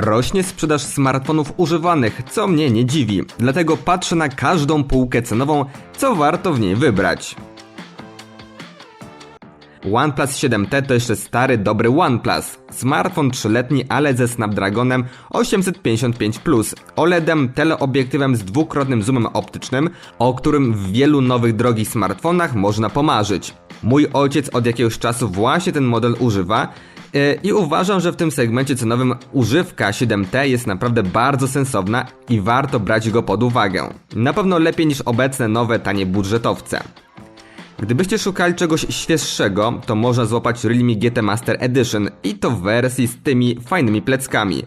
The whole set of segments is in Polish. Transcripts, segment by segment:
Rośnie sprzedaż smartfonów używanych, co mnie nie dziwi. Dlatego patrzę na każdą półkę cenową, co warto w niej wybrać. OnePlus 7T to jeszcze stary, dobry OnePlus. Smartfon trzyletni, ale ze Snapdragonem 855 Plus, OLEDem, teleobiektywem z dwukrotnym zoomem optycznym, o którym w wielu nowych drogich smartfonach można pomarzyć. Mój ojciec od jakiegoś czasu właśnie ten model używa i uważam, że w tym segmencie cenowym używka 7T jest naprawdę bardzo sensowna i warto brać go pod uwagę. Na pewno lepiej niż obecne nowe tanie budżetowce. Gdybyście szukali czegoś świeższego, to można złapać Realme GT Master Edition i to w wersji z tymi fajnymi pleckami.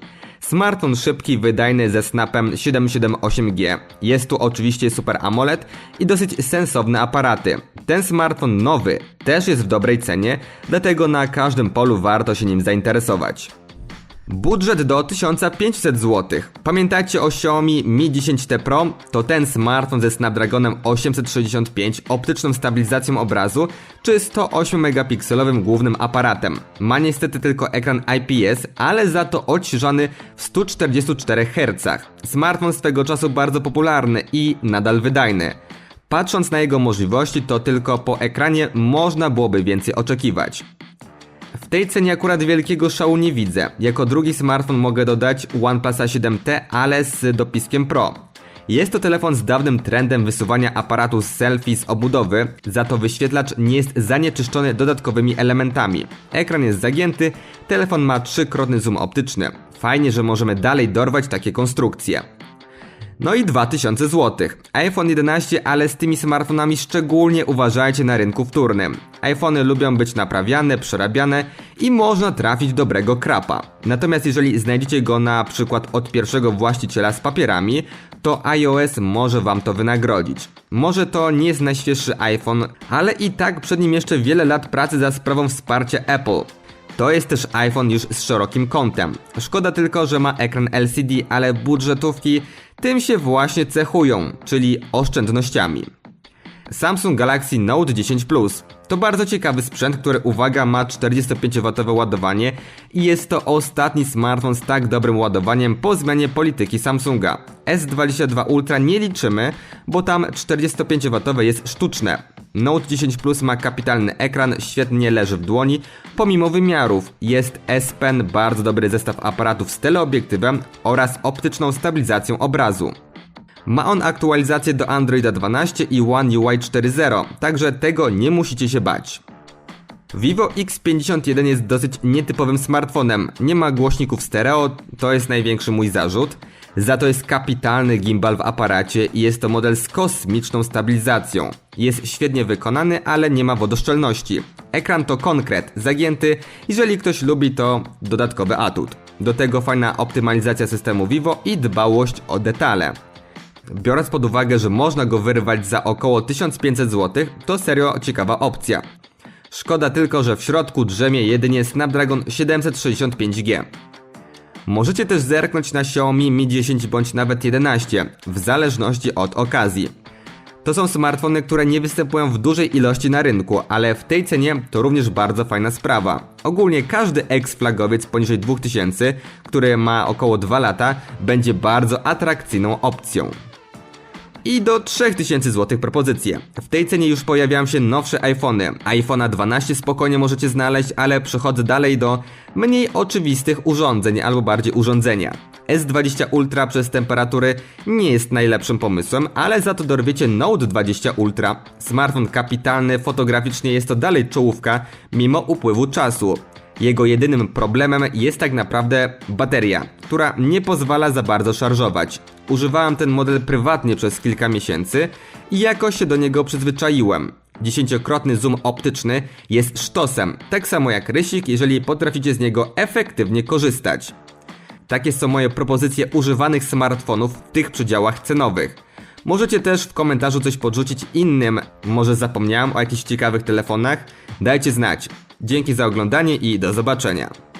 Smartfon szybki, wydajny ze snapem 778G. Jest tu oczywiście Super AMOLED i dosyć sensowne aparaty. Ten smartfon nowy też jest w dobrej cenie, dlatego na każdym polu warto się nim zainteresować. Budżet do 1500 zł. Pamiętajcie o Xiaomi Mi 10T Pro? To ten smartfon ze Snapdragonem 865, optyczną stabilizacją obrazu czy 108 megapikselowym głównym aparatem. Ma niestety tylko ekran IPS, ale za to odświeżany w 144 Hz. Smartfon swego czasu bardzo popularny i nadal wydajny. Patrząc na jego możliwości, to tylko po ekranie można byłoby więcej oczekiwać. Tej cenie akurat wielkiego szału nie widzę. Jako drugi smartfon mogę dodać OnePlusa 7T, ale z dopiskiem Pro. Jest to telefon z dawnym trendem wysuwania aparatu z selfie z obudowy, za to wyświetlacz nie jest zanieczyszczony dodatkowymi elementami. Ekran jest zagięty, telefon ma trzykrotny zoom optyczny. Fajnie, że możemy dalej dorwać takie konstrukcje. No i 2000 zł. iPhone 11, ale z tymi smartfonami szczególnie uważajcie na rynku wtórnym. iPhony lubią być naprawiane, przerabiane i można trafić dobrego krapa. Natomiast jeżeli znajdziecie go na przykład od pierwszego właściciela z papierami, to iOS może wam to wynagrodzić. Może to nie jest najświeższy iPhone, ale i tak przed nim jeszcze wiele lat pracy za sprawą wsparcia Apple. To jest też iPhone już z szerokim kątem. Szkoda tylko, że ma ekran LCD, ale budżetówki tym się właśnie cechują, czyli oszczędnościami. Samsung Galaxy Note 10 Plus to bardzo ciekawy sprzęt, który uwaga ma 45W ładowanie i jest to ostatni smartfon z tak dobrym ładowaniem po zmianie polityki Samsunga. S22 Ultra nie liczymy, bo tam 45W jest sztuczne. Note 10 Plus ma kapitalny ekran, świetnie leży w dłoni, pomimo wymiarów. Jest S Pen, bardzo dobry zestaw aparatów z teleobiektywem oraz optyczną stabilizacją obrazu. Ma on aktualizację do Androida 12 i One UI 4.0, także tego nie musicie się bać. Vivo X51 jest dosyć nietypowym smartfonem. Nie ma głośników stereo, to jest największy mój zarzut. Za to jest kapitalny gimbal w aparacie i jest to model z kosmiczną stabilizacją. Jest świetnie wykonany, ale nie ma wodoszczelności. Ekran to konkret, zagięty, jeżeli ktoś lubi to dodatkowy atut. Do tego fajna optymalizacja systemu Vivo i dbałość o detale. Biorąc pod uwagę, że można go wyrwać za około 1500 zł, to serio ciekawa opcja. Szkoda tylko, że w środku drzemie jedynie Snapdragon 765G. Możecie też zerknąć na Xiaomi Mi 10 bądź nawet 11, w zależności od okazji. To są smartfony, które nie występują w dużej ilości na rynku, ale w tej cenie to również bardzo fajna sprawa. Ogólnie każdy ex-flagowiec poniżej 2000, który ma około 2 lata, będzie bardzo atrakcyjną opcją. I do 3000 zł propozycje. W tej cenie już pojawiają się nowsze iPhony. iPhone'a 12 spokojnie możecie znaleźć, ale przechodzę dalej do mniej oczywistych urządzeń albo bardziej urządzenia. S20 Ultra przez temperatury nie jest najlepszym pomysłem, ale za to dorwiecie Note 20 Ultra. Smartfon kapitalny, fotograficznie jest to dalej czołówka mimo upływu czasu. Jego jedynym problemem jest tak naprawdę bateria, która nie pozwala za bardzo szarżować. Używałem ten model prywatnie przez kilka miesięcy i jakoś się do niego przyzwyczaiłem. Dziesięciokrotny zoom optyczny jest sztosem, tak samo jak rysik, jeżeli potraficie z niego efektywnie korzystać. Takie są moje propozycje używanych smartfonów w tych przedziałach cenowych. Możecie też w komentarzu coś podrzucić innym, może zapomniałem o jakichś ciekawych telefonach? Dajcie znać. Dzięki za oglądanie i do zobaczenia.